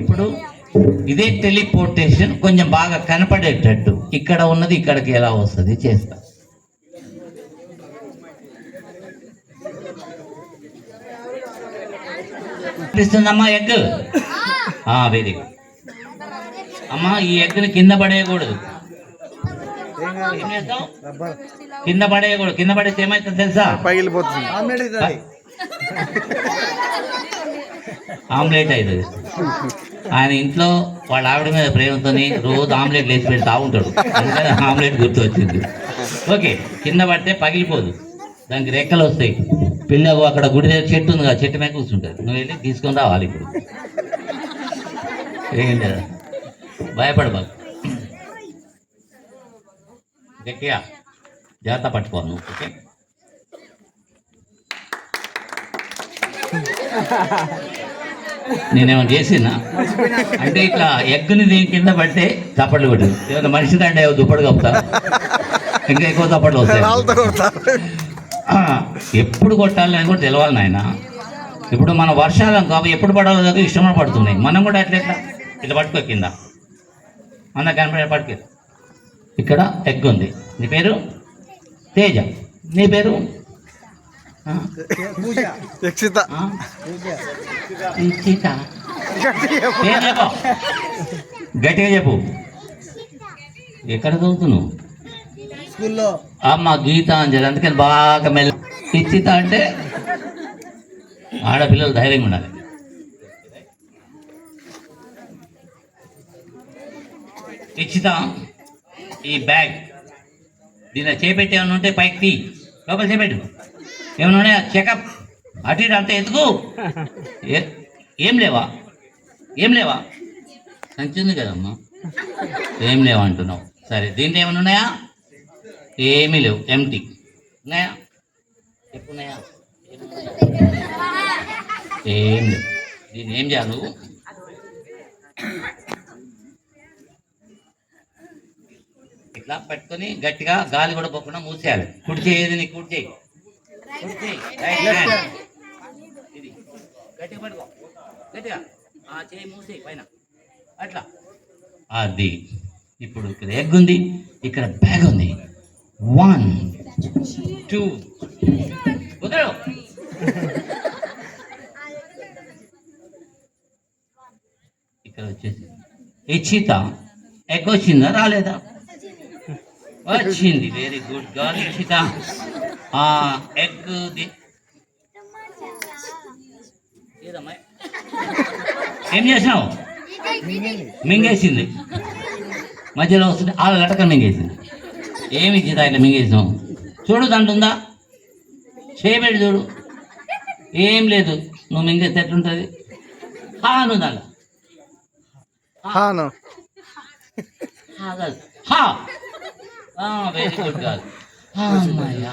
ఇప్పుడు ఇదే టెలిపోర్టేషన్ కొంచెం బాగా కనపడేటట్టు. ఇక్కడ ఉన్నది ఇక్కడికి ఎలా వస్తుంది చేస్తా. కనిపిస్తుందమ్మా ఎగ్? Very good. అమ్మా ఈ ఎగ్ని కింద పడేయకూడదు? కింద పడేయకూడదు. కింద పడేస్తే ఏమైతుంది తెలుసా? పగిలిపోతుంది. ఆమ్లెట్ అవుతుంది. ఆయన ఇంట్లో వాళ్ళ ఆవిడ మీద ప్రేమతో రోజు ఆమ్లెట్ లేచి పెడతా ఉంటాడు అందుకని ఆమ్లెట్ గుర్తు వచ్చింది ఓకే కింద పడితే పగిలిపోదు. దానికి రెక్కలు వస్తాయి. పిల్లకు అక్కడ గుడి దగ్గర చెట్టు ఉంది కదా చెట్టు మీద కూర్చుంటుంది నువ్వు వెళ్ళి తీసుకొని రావాలి ఇప్పుడు. ఏం లేదు భయపడబాకు గట్టిగా జాగ్రత్త పట్టుకోను ఓకే? నేనేమో చేసినా? అంటే ఇట్లా ఎగ్గుని దీని కింద పడితే చప్పట్లు కొట్టు ఏమైనా మనిషి దండే దుప్పటి కప్పుతా? ఇంకా ఎక్కువ చప్పట్లు వస్తాయి. ఎప్పుడు కొట్టాలి అని కూడా తెలవాలి నాయన. ఇప్పుడు మన వర్షాలు కాబట్టి ఎప్పుడు పడాలో దగ్గర ఇష్టమైన పడుతున్నాయి మనం కూడా అట్లా ఎట్లా? ఇట్లా పట్టుకో కింద. అన్న కనపడే పట్టుకో. ఇక్కడ ఎగ్ ఉంది నీ పేరు? తేజ. నీ పేరు? యక్షిత. గట్టిగా చెప్పు. ఎక్కడ చదువుతున్నావు? స్కూల్లో. అమ్మ గీత అని చెప్పి అందుకని బాగా మెల్ల. ఇచ్చిత అంటే ఆడపిల్లలు ధైర్యంగా ఉండాలి. ఇచ్చిత ఈ బ్యాగ్. దీనిలో చేపెట్టి ఉంటే పైకి తీ. లోపల చేపెట్టు. ఏమైనా ఉన్నాయా చెకప్ అటు ఇటు అంతా ఎత్తుకు ఏ- లేవా? ఏం లేవా? సంచి ఉంది కదమ్మా. ఏం లేవా అంటున్నావు? సరే దీంట్లో ఏమైనా ఉన్నాయా? ఏమీ లేవు. ఎంటీ ఉన్నాయా? చెప్పు ఉన్నాయా ఏం లేవు. దీన్ని ఏం చేయాలి నువ్వు? ఇట్లా పెట్టుకొని గట్టిగా గాలి కూడా పోకుండా మూసేయాలి. కుడి చేయి నీ కుడి ఇది. గట్టిగా పట్టుకో. గట్టిగా. ఆ చేయి మూసేయి పైన. అట్లా. అది. ఇప్పుడు ఇక్కడ ఎగ్ ఉంది ఇక్కడ బ్యాగ్ ఉంది. వన్ టూ కుదరు ఇక్కడ వచ్చేసి. ఇచ్చిత ఎగ్ వచ్చిందా రాలేదా? వచ్చింది. వెరీ గుడ్ గర్ల్ ఇచ్చిత ఆ ఎగ్ ఏం చేసినావు? మింగేసింది. మధ్యలో వస్తుంది ఆళ్ళ లటక మింగేసింది. ఏమి ఇచ్చింది ఆయన మింగేసినావు? చూడు దాంట్లో ఉందా? చూడు. ఏం లేదు. నువ్వు మింగేస్తే ఎట్లుంటుంది? హా నువ్వు దాంట్లో. హాను హా వెరీ గుడ్ కాదు. అమ్మాయ్యా